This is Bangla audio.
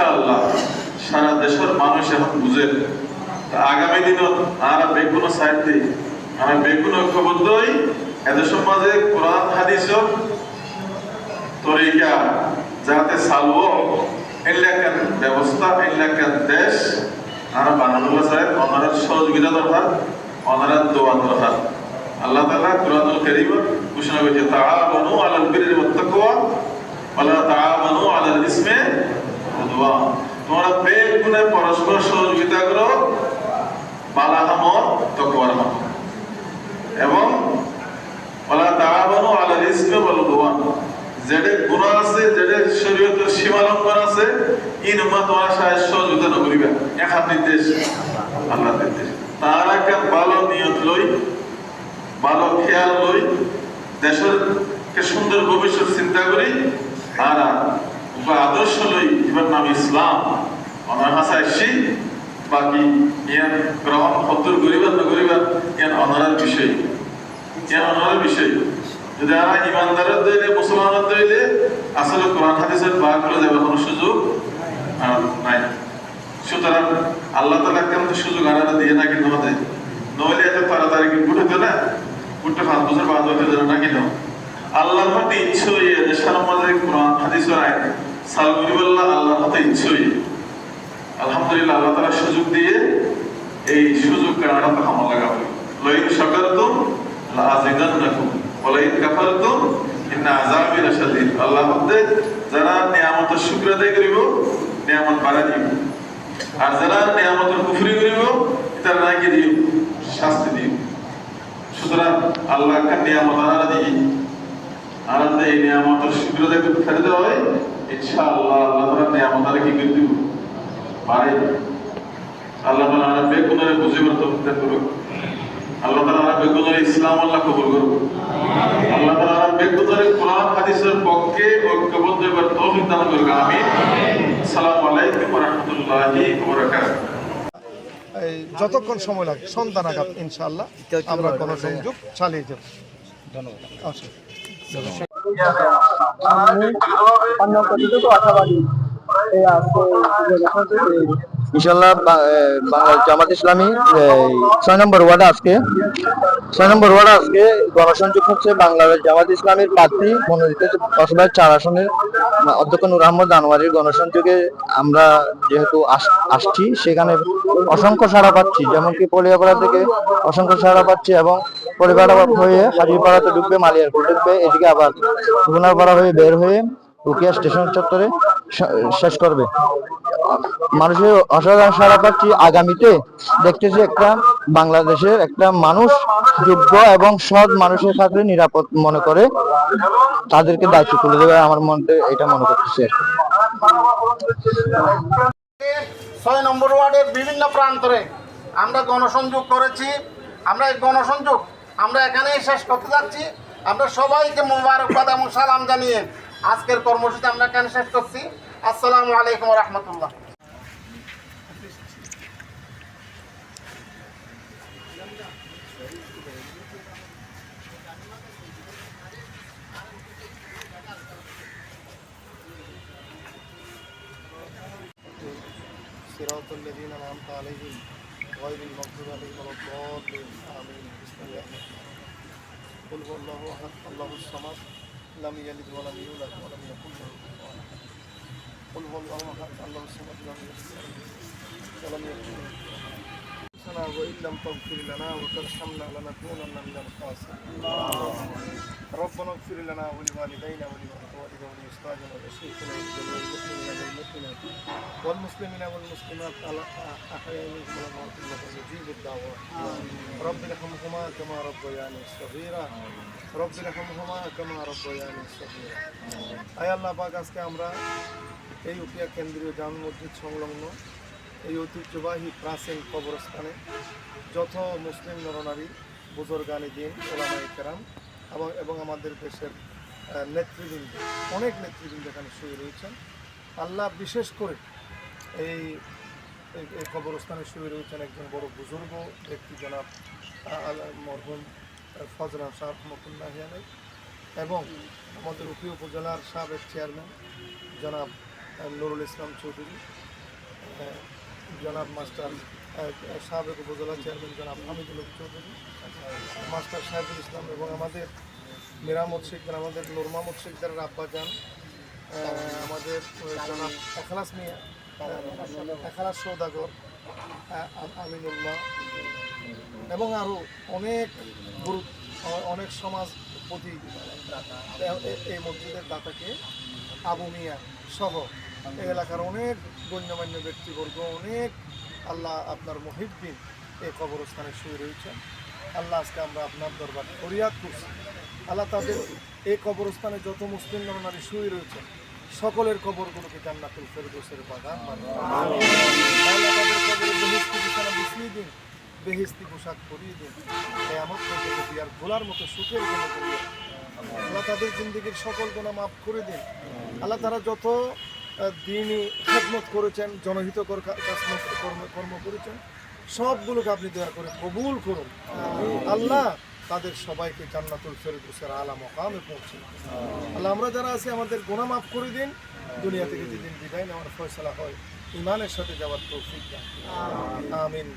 ইনশাআল্লাহ, সারা দেশের মানুষ এখন বুঝে আগামী দিনও আর বেগুন সাহিত্যে আমরা বেগুন ঐক্যবদ্ধই এদের সমাজে কোরআন হাদিসর তরিকা, যাতে চালব এলাকার ব্যবস্থা, এলাকার দেশ, আর বানানুল্লাহ সাহেব ওনার সহযোগিতা দরকার ওনার দোয়া দরকার। আল্লাহ তাআলা কুরআনুল কারীম ঘোষণা করেছে তাআবানু আলাল বিররি ওয়াত তাকওয়া, ওয়ালা তাআবানু আলাল ইসমি তোমরা বেগুনে পরস্পর সহযোগিতা করো। বালাহামত তাকওয়ার এবং ওয়ালা তাআবানু আলাল ইসমি ওয়াল উদওয়ান। যেটা গুনাহ আছে যেটা শরীয়তের সীমা লঙ্ঘন আছে ইন উম্মত তোমরা সাহায্য সহযোগিতা নকরিবা এক নির্দেশ আল্লাহ নির্দেশ। তার একটা ভালো নিয়ত লই, ভালো খেয়াল লই, দেশের কে সুন্দর ভবিষ্যৎ চিন্তা করি আর উপায় আদর্শ লই এবার নাম ইসলাম আমার হাসা আসছি বাকি ইয়ান গ্রহণ হদ্দুর করিবার না করিবার ইয়ান অনারার বিষয়। ইয়ান অনারার বিষয়। যদি আমরা ইমানদারের দইলে, মুসলমানের দইলে, আসলে কোরআন হাদিসের বাঘ করে যাবে কোনো সুযোগ নাই। সুতরাং আল্লাহ তালা কেমন সুযোগ আনারা দিয়ে না কিন্তু আমাদের? নইলে এত তাড়াতাড়ি কি গুটে না? গুটে পাঁচ বছর বাদ হতে না কিন্তু? আল্লাহর মধ্যে ইচ্ছে দেশের মাঝে কোরআন, হাদিসের আইন সালগুলি বললা আল্লাহর মধ্যে আলহামদুলিল্লাহ, আল্লাহ তালা সুযোগ দিয়ে এই সুযোগ কারণে তো আমার লাগাবে লইন সকার তো আজিদান রাখুন ওলাইন কাফার তো ইন্না আযাবি লাশাদীদ। আল্লাহ মধ্যে যারা নিয়ামতের শুকর আদায় করিব, নিয়ামত বাড়া দিব আর যারা নিয়ামতের কুফরি করিব, তার নাকি দিও, শাস্তি দিও। সুতরাং আল্লাহ নিয়ামত আনারা আনন্দে এই নিয়ামতের করতে ফেলে দেওয়া হয়। ইনশাআল্লাহ আল্লাহ তাআলা নিয়ামত আরে কি দিব? পারে। আল্লাহ বেগুনের বুঝিবার দান করুক। আল্লাহ আমরা বেগুনের ইসলাম আল্লাহ কবুল করুক। আল্লাহ তাআলা আমরা বেগুনের কোরআন হাদিসের পক্ষে ঐক্যবদ্ধ তৌফিক দান করুক। আমিন। আসসালামু আলাইকুম ওয়া রাহমাতুল্লাহি এই যতক্ষণ সময় লাগে সন্তান আঘাত ইনশাআল্লাহ আমরা কোনো সংযোগ চালিয়ে যাব। ধন্যবাদ। ইনশাল্লাহ জামাত ইসলামী ছয় নম্বর ওয়ার্ড আজকে। ছয় নম্বর ওয়ার্ড আজকে গণসংযোগ হচ্ছে বাংলাদেশ জামাত ইসলামীর প্রার্থী মনোনীত কসবায় চার আসনের অধ্যক্ষ নূর আহমদ আনোয়ারির গণসংযোগে আমরা যেহেতু আস- আসছি, সেখানে অসংখ্য সাড়া পাচ্ছি যেমন কি পলিয়াপাড়া থেকে অসংখ্য সাড়া পাচ্ছি এবং পলিপাড়া হয়ে হাজিরপাড়াতে ঢুকবে, মালিয়ারপুর ঢুকবে, এদিকে আবার গুনারপাড়া হয়ে বের হয়ে রুকিয়া স্টেশন চত্বরে শেষ করবে। মানুষের অসাধারণ সারা পাচ্ছি। আগামীতে দেখতেছি একটা বাংলাদেশের একটা মানুষ যোগ্য এবং সৎ মানুষের সাথে নিরাপদ মনে করে। তাদেরকে দায়িত্ব তুলে দেবে আমার মনে এটা মনে করতেছে ছয় নম্বর ওয়ার্ডের বিভিন্ন প্রান্তরে আমরা গণসংযোগ করেছি। আমরা এই গণসংযোগ আমরা এখানেই শেষ করতে যাচ্ছি আমরা সবাইকে মুবারকবাদ এবং সালাম জানিয়ে আজকের কর্মসূচি আমরা এখানে শেষ করছি আসসালামু আলাইকুম রহমতুল্লাহ صراط الذين أنعمت عليهم غير المغضوب عليهم ولا الضالين آمين قل هو الله أحد الله الصمد لم يلد ولم يولد ولم يكن له كفوا أحد. قل هو الله أحد الله الصمد لم يلد ولم يكن له كفوا ربنا وإن لم تغفر لنا وترحمنا لنكونن من الخاسرين. ربنا اغفر لنا ولوالدينا ولوالدينا ولأزواجنا ولشيخنا وللمؤمنين والمؤمنات والمسلمين والمسلمات على أحياء منهم والأموات إنك مجيب الدعوات رب ارحمهما كما ربياني صغيرا رب ارحمهما كما ربياني صغيرا আয় আল্লাহ পাক আজকে আমরা এই উকিয়া কেন্দ্রীয় জামে মসজিদ সংলগ্ন এই ঐতিহ্যবাহী প্রাচীন কবরস্থানে যত মুসলিম নরনারী বুজুর্গানি দিন ওলামাই কেরাম এবং আমাদের দেশের নেতৃবৃন্দ, অনেক নেতৃবৃন্দ এখানে শুয়ে রয়েছেন। আল্লাহ বিশেষ করে এই, এই- কবরস্থানে শুয়ে রয়েছেন একজন বড় বুজুর্গ ব্যক্তি জনাব মরহুম ফজরা শাহ রহমতুল্লাহ এবং আমাদের উপি উপজেলার সাবেক চেয়ারম্যান জনাব নুরুল ইসলাম চৌধুরী। জনাব মাস্টার সাবেক উপজেলা চেয়ারম্যান জনাব হামিদুল চৌধুরী মাস্টার সাহেবুল ইসলাম এবং আমাদের মেরামত শেখদার আমাদের নুরমামত শেখদার আব্বাজান আহ, আমাদের জনাব এখলাস মিয়া এখলাস সৌদাগর আমিনুল্লাহ এবং আরও অনেক গুরু অনেক সমাজপতি এ- এ- এই মসজিদের দাতাকে আবু মিয়া সহ এই এলাকার অনেক গণ্যমান্য ব্যক্তিবর্গ, অনেক আল্লাহ আপনার মহিদ্দিন এই কবরস্থানে শুয়ে রয়েছেন। আল্লাহ আজকে আমরা আপনার দরবার ফরিয়াদ করছি। আল্লাহ তাদের এই কবরস্থানে যত মুসলিম নরনারী শুয়ে রয়েছেন, সকলের কবরগুলোকে জান্নাতুল ফেরদৌসের বাগান বিছিয়ে দিন বেহেস্তি পোশাক পরিয়ে দিন। কেয়ামত পর্যন্ত দিয়ার ভোলার মতো সুখের করিয়ে আল্লাহ তাদের জিন্দগির সকল গুণা মাফ করে দিন, আল্লাহ তারা যত দিনই খেদমত করেছেন, জনহিতকর কর্ম কর্ম করেছেন। সবগুলোকে আপনি দয়া করে কবুল করুন। আল্লাহ তাদের সবাইকে জান্নাতুল ফেরদৌসের আলা মকামে পৌঁছে আল্লাহ, আমরা যারা আছি, আমাদের গোনা মাফ করে দিন। দুনিয়া থেকে যেদিন বিদায় নেওয়ার ফয়সলা হয় ইমানের সাথে যাওয়ার তৌফিক আমিন।